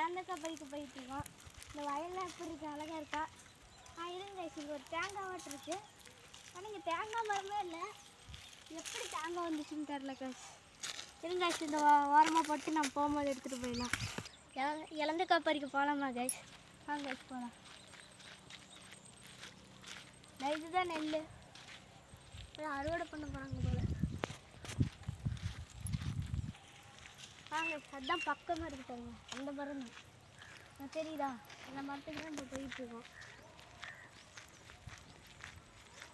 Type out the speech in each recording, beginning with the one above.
இழந்தக்காய் bike போயிட்டு இருக்கோம் இந்த வயலில் எப்படி இருக்கு? அழகாக இருக்கா? ஆ இருங்க இங்கே ஒரு தேங்காய் வாட்டு இருக்கு. ஆனால் இங்கே தேங்காய் மரமே இல்லை. எப்படி தேங்காய் வந்துச்சுன்னு தெரில காசு இருங்க இந்த ஓரமாக போட்டு நான் போகும்போது எடுத்துகிட்டு போயிடலாம். இழந்த காப்பறிக்கு போகலாமா கைஸ் வாங்க கைஸ் போகலாம் இதுதான் நெல் அறுவடை பண்ண போகிறாங்க போல வாங்க அதுதான் பக்கமாக இருக்கு பாருங்க. அந்த மரம் தான் தெரியுதா? அந்த மரத்துக்கு தான் இப்போ போயிட்டு இருக்கோம்.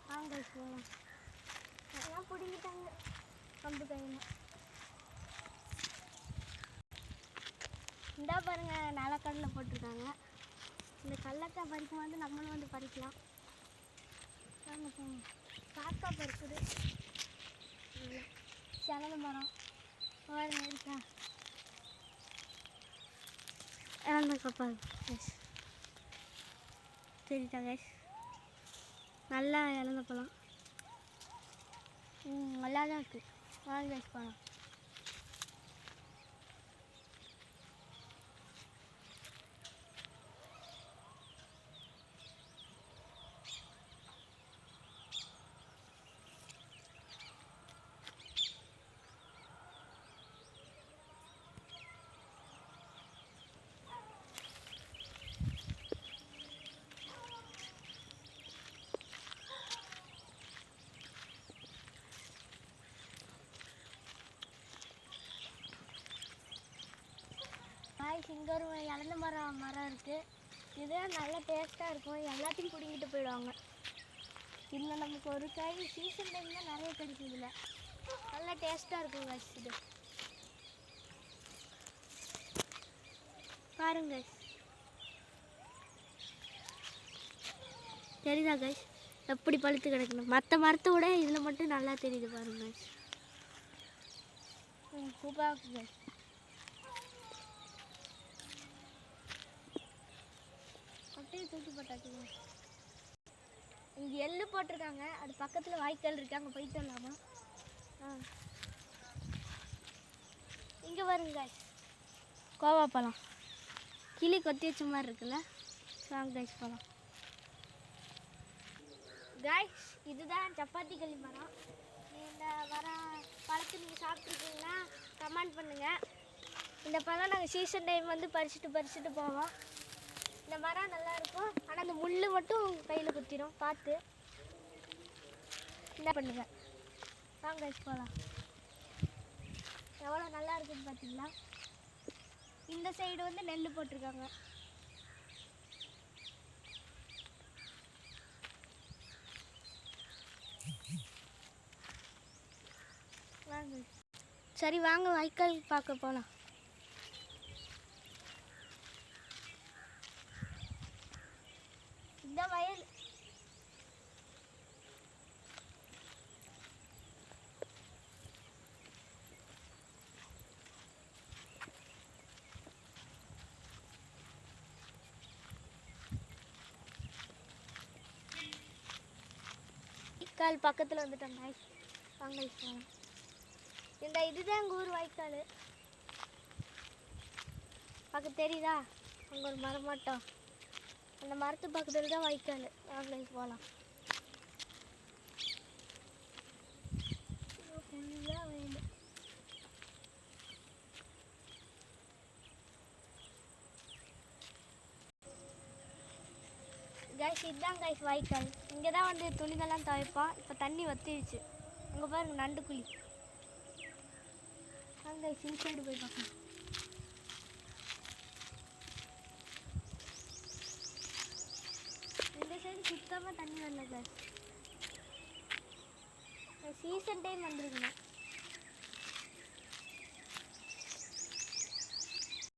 வாங்க போகலாம் அதெல்லாம் பிடிங்கிட்டாங்க. கம்பு கையில். இந்தா பாருங்க நிலக்கடலை போட்டிருக்காங்க. இந்த கடலக்காய் பறிக்கும் வந்து நம்மளும் வந்து பறிக்கலாம். வாங்க போங்க காக்கா பறிக்குது. இல்ல. மரம் பாருங்க இருக்கா இறந்த கப்பா எஸ் கைஸ் நல்லா இழந்து போகலாம் நல்லா தான் இருக்குது வாங்க கைஸ் போகலாம் காய்ஸ் இங்கே ஒரு இழந்த மரம் மரம் இருக்குது இதெல்லாம் நல்லா டேஸ்ட்டாக இருக்கும். எல்லாத்தையும் பிடிங்கிட்டு போயிடுவாங்க. இதில் நமக்கு ஒரு காய் சீசன் டைமில் நிறைய கிடைக்கும் இதில். டேஸ்ட்டாக இருக்கும் காய்ஸ் இது. பாருங்க தெரியுதா கைஸ் எப்படி பழுத்து கிடக்கணும்? மற்ற மரத்தை விட இதில் மட்டும் நல்லா தெரியுது பாருங்க guys. ம் சூப்பராக இருக்கு தூக்கி இங்கே எள்ளு போட்டிருக்காங்க. அது பக்கத்தில் வாய்க்கால் இருக்கு. அங்கே போயிட்டு வரலாமா? ஆ. இங்கே வருங்க கோவா பழம். கிளி கொத்தி வச்ச மாதிரி இருக்குல்ல? வாங்க கைஸ் பழம் காய்ஸ் இதுதான் சப்பாத்தி களி மரம் இந்த வர பழத்தை நீங்கள் சாப்பிட்ருக்கீங்கன்னா கமெண்ட் பண்ணுங்கள் இந்த பழம் நாங்கள் சீசன் டைம் வந்து பறிச்சுட்டு பறிச்சுட்டு போவோம். இந்த மரம் நல்லா இருக்கும் ஆனால் அந்த முள் மட்டும் கையில் பார்த்து என்ன பண்ணுங்க? வாங்க போகலாம் எவ்வளோ நல்லா இருக்குன்னு பார்த்தீங்களா? இந்த சைடு வந்து நெல் போட்டிருக்காங்க. வாங்க சரி வாங்க வாய்க்கால் பார்க்க போகலாம் இந்த வயல் வாய்க்கால் பக்கத்தில் வந்துட்டோம் நாய் வாங்க இந்த இதுதான் எங்கள் ஊர் வாய்க்கால். பார்க்க தெரியுதா? அங்கே ஒரு மரம் மாட்டோம் அந்த மரத்து பக்கத்தில் தான் வாய்க்கால். வாங்க போகலாம் ஃபுல்லாக வெயில் கைஸ் இதுதான் கைஸ் வாய்க்கால் இங்கே தான் வந்து துணிகள்லாம் துவைப்போம். இப்போ தண்ணி வத்திடுச்சு அங்கே பாருங்க நண்டு குழி. வாங்க கைஸ் சைடு போய் பார்க்கணும் இந்த சைடு சுத்தமாக தண்ணி வரல கைஸ் சீசன் டைம் வந்திருக்கணும்.